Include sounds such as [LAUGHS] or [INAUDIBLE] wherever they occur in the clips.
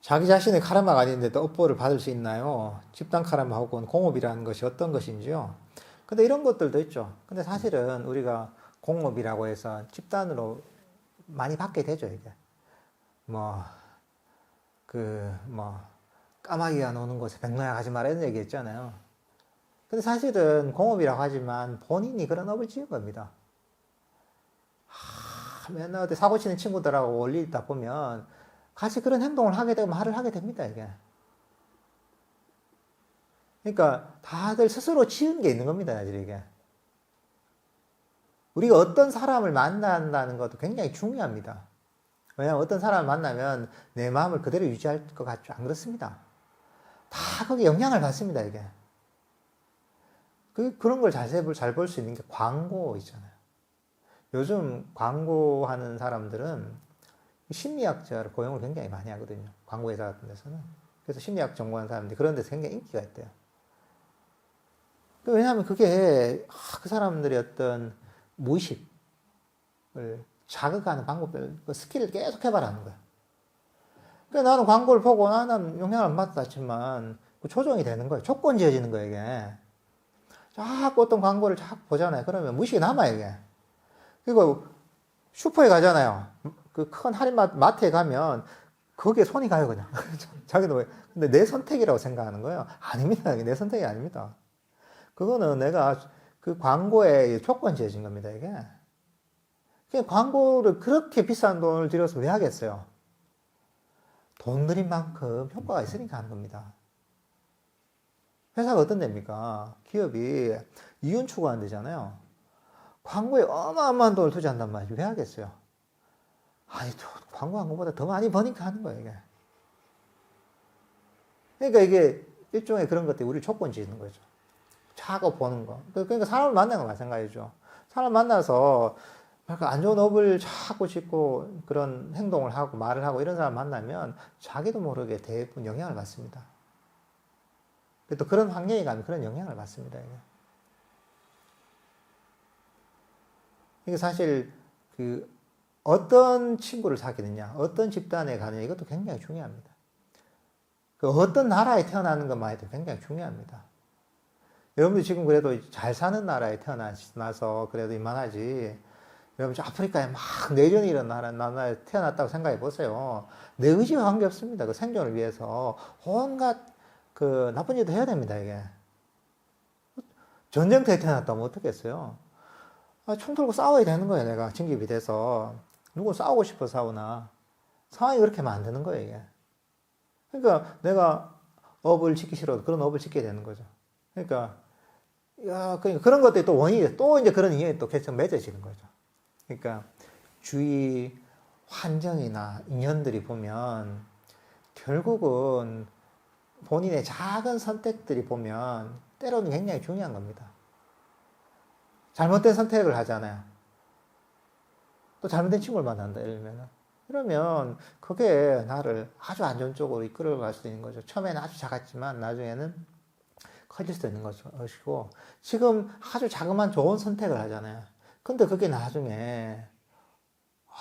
자기 자신의 카르마가 아닌데도 업보를 받을 수 있나요? 집단 카르마 혹은 공업이라는 것이 어떤 것인지요? 근데 이런 것들도 있죠. 근데 사실은 우리가 공업이라고 해서 집단으로 많이 받게 되죠, 이게. 뭐, 그, 뭐, 까마귀가 노는 곳에 백로야 가지 마라 이런 얘기 했잖아요. 근데 사실은 공업이라고 하지만 본인이 그런 업을 지은 겁니다. 하, 맨날 사고 치는 친구들하고 원리 있다 보면 같이 그런 행동을 하게 되고 말을 하게 됩니다, 이게. 그러니까 다들 스스로 지은 게 있는 겁니다, 사실 이게. 우리가 어떤 사람을 만난다는 것도 굉장히 중요합니다. 왜냐하면 어떤 사람을 만나면 내 마음을 그대로 유지할 것 같죠? 안 그렇습니다. 다 거기에 영향을 받습니다, 이게. 그, 그런 걸 자세히 잘볼 수 있는 게 광고 있잖아요. 요즘 광고하는 사람들은 심리학자를 고용을 굉장히 많이 하거든요. 광고회사 같은 데서는. 그래서 심리학 전공하는 사람들이 그런 데서 굉장히 인기가 있대요. 그 왜냐하면 그게 아, 그 사람들의 어떤 무의식을 자극하는 방법들, 그 스킬을 계속 해봐라는 거야. 그러니까 나는 광고를 보고 나는 영향을 안 받았지만 그 조정이 되는 거예요. 조건 지어지는 거예요, 이게. 자꾸 어떤 광고를 자꾸 보잖아요. 그러면 무의식이 남아요, 이게. 그리고 슈퍼에 가잖아요. 그 큰 할인 마트에 가면 거기에 손이 가요, 그냥. [LAUGHS] 자기도 왜. 근데 내 선택이라고 생각하는 거예요. 아닙니다. 이게 내 선택이 아닙니다. 그거는 내가 그 광고에 조건 지어진 겁니다, 이게. 그 광고를 그렇게 비싼 돈을 들여서 왜 하겠어요? 돈 들인 만큼 효과가 있으니까 하는 겁니다. 회사가 어떤 데입니까? 기업이 이윤 추구하는 데잖아요. 광고에 어마어마한 돈을 투자한단 말이죠. 왜 하겠어요? 아니, 저 광고한 것보다 더 많이 버니까 하는 거예요, 이게. 그러니까 이게 일종의 그런 것들이 우리 조건 지는 거죠. 자꾸 보는 거. 그러니까 사람을 만나는 거 마찬가지죠. 사람 만나서 안 좋은 업을 자꾸 짓고 그런 행동을 하고 말을 하고 이런 사람 만나면 자기도 모르게 대부분 영향을 받습니다. 또 그런 환경에 가면 그런 영향을 받습니다. 이게 사실 그 어떤 친구를 사귀느냐, 어떤 집단에 가느냐 이것도 굉장히 중요합니다. 그 어떤 나라에 태어나는 것만 해도 굉장히 중요합니다. 여러분들 지금 그래도 잘 사는 나라에 태어나서 그래도 이만하지. 여러분 저 아프리카에 막 내전이 일어나는 나라에 태어났다고 생각해 보세요. 내 의지와 관계없습니다. 그 생존을 위해서 온갖 그 나쁜 일도 해야 됩니다, 이게. 전쟁터에 태어났다면 어떻겠어요? 아, 총 들고 싸워야 되는 거예요, 내가. 징집이 돼서. 누구 싸우고 싶어 싸우나. 상황이 그렇게 되는 거예요, 이게. 그러니까 내가 업을 짓기 싫어도 그런 업을 짓게 되는 거죠. 그러니까, 야, 그러니까 그런 것들이 또 원인이, 또 이제 그런 인연이 또 계속 맺어지는 거죠. 그러니까 주위 환경이나 인연들이 보면 결국은 본인의 작은 선택들이 보면 때로는 굉장히 중요한 겁니다. 잘못된 선택을 하잖아요. 또 잘못된 친구를 만난다, 예를 들면. 그러면 그게 나를 아주 안 좋은 쪽으로 이끌어갈 수도 있는 거죠. 처음에는 아주 작았지만 나중에는 커질 수도 있는 것이고, 지금 아주 자그마한 좋은 선택을 하잖아요. 근데 그게 나중에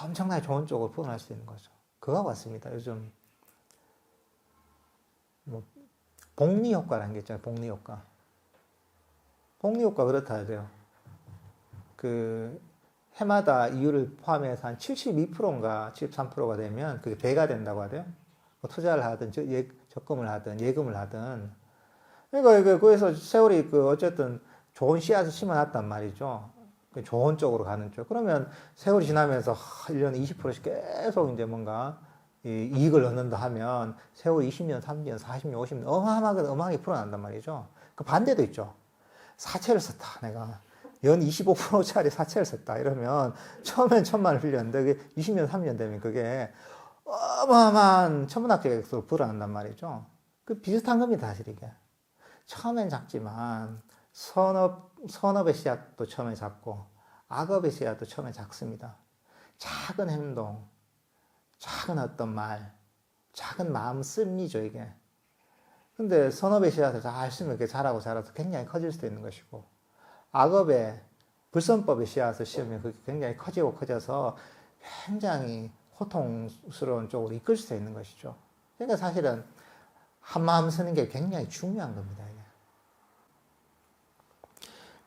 엄청나게 좋은 쪽으로 풀어날 수 있는 거죠. 그거 같습니다. 요즘 뭐 복리 효과라는 게 있잖아요. 복리 효과. 복리 효과 그렇다 해도요. 그 해마다 이율을 포함해서 한 72%인가 73%가 되면 그게 배가 된다고 하대요. 뭐 투자를 하든 예, 적금을 하든 예금을 하든 그러니까 그래서 세월이 그 어쨌든 좋은 씨앗을 심어놨단 말이죠. 그 좋은 쪽으로 가는 쪽. 그러면 세월이 지나면서 1년에 20%씩 계속 이제 뭔가 이익을 얻는다 하면 세월 20년, 30년, 40년, 50년 어마어마하게 어마하게 풀어난단 말이죠. 그 반대도 있죠. 사채를 썼다, 내가. 연 25%짜리 사채를 썼다. 이러면 처음엔 천만을 빌렸는데 그게 20년, 30년 되면 그게 어마어마한 천문학계에서 불어난단 말이죠. 그 비슷한 겁니다, 사실 이게. 처음엔 작지만 선업, 선업의 씨앗도 처음에 작고, 악업의 씨앗도 처음에 작습니다. 작은 행동, 작은 어떤 말, 작은 마음 씀이죠, 이게. 근데 선업의 씨앗을 잘 이렇게 자라고 자라서 굉장히 커질 수도 있는 것이고, 악업의 불선법의 씨앗을 씌우면 그게 굉장히 커지고 커져서 굉장히 고통스러운 쪽으로 이끌 수도 있는 것이죠. 그러니까 사실은 한 마음 쓰는 게 굉장히 중요한 겁니다.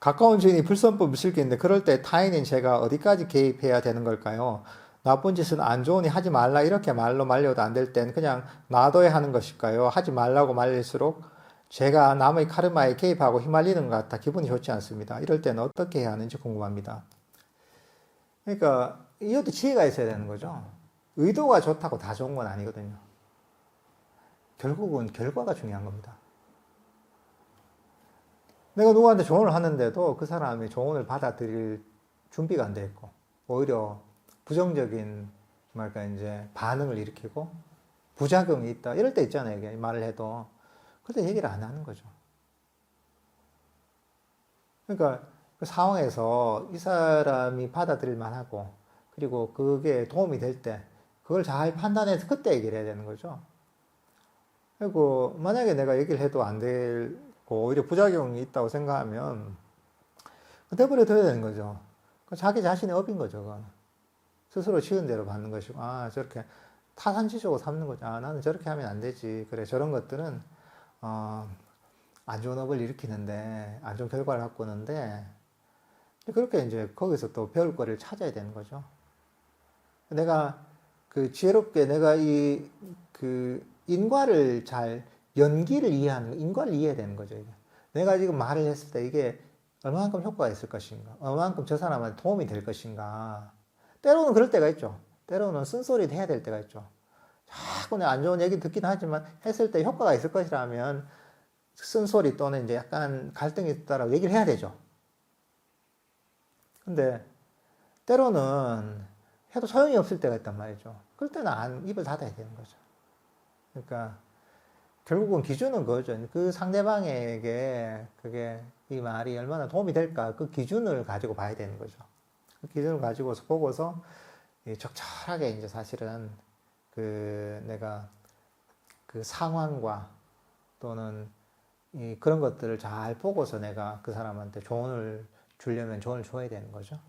가까운 주인이 불선법을 실기는데 그럴 때 타인인 제가 어디까지 개입해야 되는 걸까요? 나쁜 짓은 안 좋으니 하지 말라 이렇게 말로 말려도 안 될 땐 그냥 놔둬야 하는 것일까요? 하지 말라고 말릴수록 제가 남의 카르마에 개입하고 휘말리는 것 같아 기분이 좋지 않습니다. 이럴 때는 어떻게 해야 하는지 궁금합니다. 그러니까 이것도 지혜가 있어야 되는 거죠. 의도가 좋다고 다 좋은 건 아니거든요. 결국은 결과가 중요한 겁니다. 내가 누구한테 조언을 하는데도 그 사람이 조언을 받아들일 준비가 안 돼 있고 오히려 부정적인 뭐랄까 이제 반응을 일으키고 부작용이 있다 이럴 때 있잖아요 이게 말을 해도 그때 얘기를 안 하는 거죠. 그러니까 그 상황에서 이 사람이 받아들일 만하고 그리고 그게 도움이 될 때 그걸 잘 판단해서 그때 얘기를 해야 되는 거죠. 그리고 만약에 내가 얘기를 해도 안 되고 오히려 부작용이 있다고 생각하면 내버려 둬야 되는 거죠. 그 자기 자신의 업인 거죠. 그건. 스스로 치은 대로 받는 것이고 아 저렇게 타산지적으로 삼는 거죠. 아 나는 저렇게 하면 안 되지. 그래 저런 것들은 어, 안 좋은 업을 일으키는데 안 좋은 결과를 갖고 오는데 그렇게 이제 거기서 또 배울 거리를 찾아야 되는 거죠. 내가 그 지혜롭게 내가 이 그 인과를 잘 연기를 이해하는 거, 인과를 이해해야 되는 거죠. 이게. 내가 지금 말을 했을 때 이게 얼마만큼 효과가 있을 것인가, 얼마만큼 저 사람한테 도움이 될 것인가. 때로는 그럴 때가 있죠. 때로는 쓴소리도 해야 될 때가 있죠. 자꾸 내가 안 좋은 얘기 듣긴 하지만 했을 때 효과가 있을 것이라면 쓴소리 또는 이제 약간 갈등이 있다라고 얘기를 해야 되죠. 근데 때로는 해도 소용이 없을 때가 있단 말이죠. 그럴 때는 안, 입을 닫아야 되는 거죠. 그러니까 결국은 기준은 그거죠. 그 상대방에게 그게 이 말이 얼마나 도움이 될까 그 기준을 가지고 봐야 되는 거죠. 그 기준을 가지고서 보고서 이 적절하게 이제 사실은 그 내가 그 상황과 또는 이 그런 것들을 잘 보고서 내가 그 사람한테 조언을 주려면 조언을 줘야 되는 거죠.